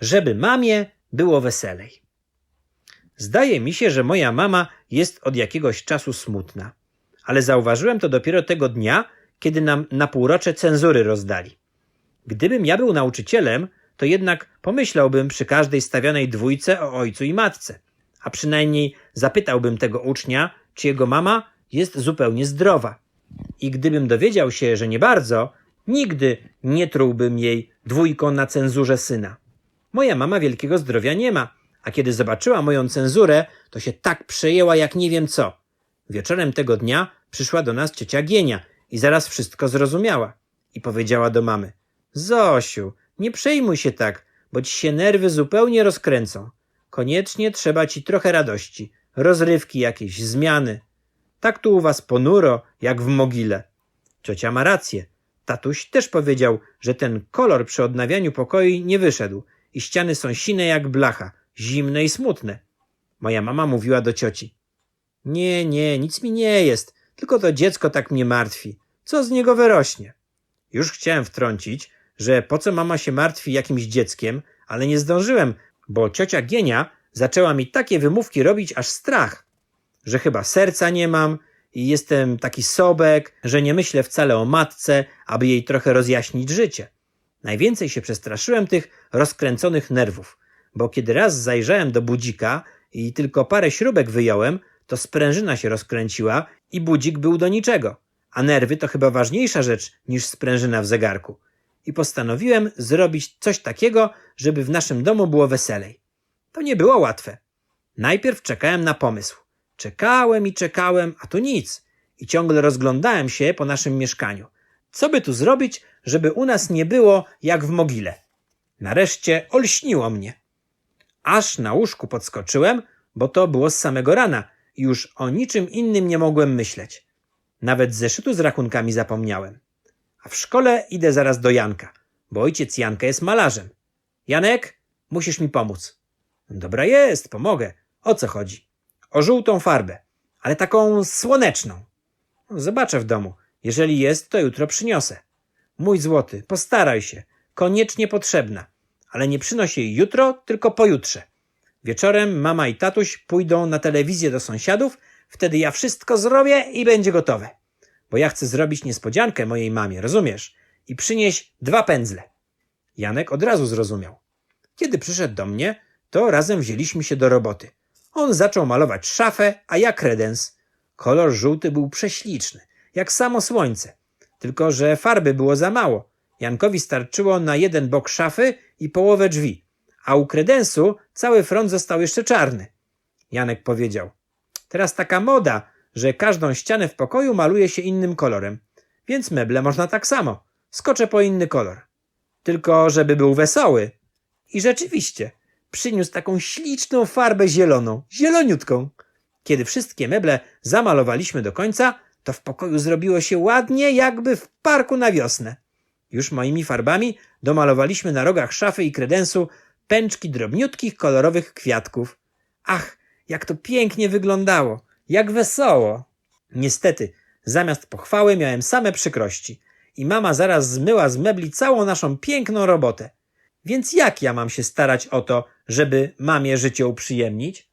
żeby mamie było weselej. Zdaje mi się, że moja mama jest od jakiegoś czasu smutna, ale zauważyłem to dopiero tego dnia, kiedy nam na półrocze cenzury rozdali. Gdybym ja był nauczycielem, to jednak pomyślałbym przy każdej stawianej dwójce o ojcu i matce, a przynajmniej zapytałbym tego ucznia, czy jego mama jest zupełnie zdrowa. I gdybym dowiedział się, że nie bardzo, nigdy nie trułbym jej dwójką na cenzurze syna. Moja mama wielkiego zdrowia nie ma, a kiedy zobaczyła moją cenzurę, to się tak przejęła jak nie wiem co. Wieczorem tego dnia przyszła do nas ciocia Gienia i zaraz wszystko zrozumiała. I powiedziała do mamy: Zosiu, nie przejmuj się tak, bo ci się nerwy zupełnie rozkręcą. Koniecznie trzeba ci trochę radości, rozrywki jakieś, zmiany. Tak tu u was ponuro, jak w mogile. Ciocia ma rację. Tatuś też powiedział, że ten kolor przy odnawianiu pokoi nie wyszedł i ściany są sine jak blacha, zimne i smutne. Moja mama mówiła do cioci. Nie, nie, nic mi nie jest, tylko to dziecko tak mnie martwi. Co z niego wyrośnie? Już chciałem wtrącić, że po co mama się martwi jakimś dzieckiem, ale nie zdążyłem, bo ciocia Gienia zaczęła mi takie wymówki robić aż strach, że chyba serca nie mam i jestem taki sobek, że nie myślę wcale o matce, aby jej trochę rozjaśnić życie. Najwięcej się przestraszyłem tych rozkręconych nerwów, bo kiedy raz zajrzałem do budzika i tylko parę śrubek wyjąłem, to sprężyna się rozkręciła i budzik był do niczego. A nerwy to chyba ważniejsza rzecz niż sprężyna w zegarku. I postanowiłem zrobić coś takiego, żeby w naszym domu było weselej. To nie było łatwe. Najpierw czekałem na pomysł. Czekałem i czekałem, a tu nic. I ciągle rozglądałem się po naszym mieszkaniu. Co by tu zrobić, żeby u nas nie było jak w mogile? Nareszcie olśniło mnie. Aż na łóżku podskoczyłem, bo to było z samego rana i już o niczym innym nie mogłem myśleć. Nawet zeszytu z rachunkami zapomniałem. A w szkole idę zaraz do Janka, bo ojciec Janka jest malarzem. Janek, musisz mi pomóc. Dobra jest, pomogę. O co chodzi? O żółtą farbę, ale taką słoneczną. Zobaczę w domu. Jeżeli jest, to jutro przyniosę. Mój złoty, postaraj się. Koniecznie potrzebna. Ale nie przynoś jej jutro, tylko pojutrze. Wieczorem mama i tatuś pójdą na telewizję do sąsiadów, wtedy ja wszystko zrobię i będzie gotowe. Bo ja chcę zrobić niespodziankę mojej mamie, rozumiesz? I przynieść dwa pędzle. Janek od razu zrozumiał. Kiedy przyszedł do mnie, to razem wzięliśmy się do roboty. On zaczął malować szafę, a ja kredens. Kolor żółty był prześliczny, jak samo słońce. Tylko, że farby było za mało. Jankowi starczyło na jeden bok szafy i połowę drzwi, a u kredensu cały front został jeszcze czarny. Janek powiedział: Teraz taka moda, że każdą ścianę w pokoju maluje się innym kolorem, więc meble można tak samo. Skoczę po inny kolor. Tylko, żeby był wesoły. I rzeczywiście, przyniósł taką śliczną farbę zieloną, zieloniutką. Kiedy wszystkie meble zamalowaliśmy do końca, to w pokoju zrobiło się ładnie, jakby w parku na wiosnę. Już moimi farbami domalowaliśmy na rogach szafy i kredensu pęczki drobniutkich, kolorowych kwiatków. Ach, jak to pięknie wyglądało, jak wesoło. Niestety, zamiast pochwały miałem same przykrości i mama zaraz zmyła z mebli całą naszą piękną robotę. Więc jak ja mam się starać o to, żeby mamie życie uprzyjemnić?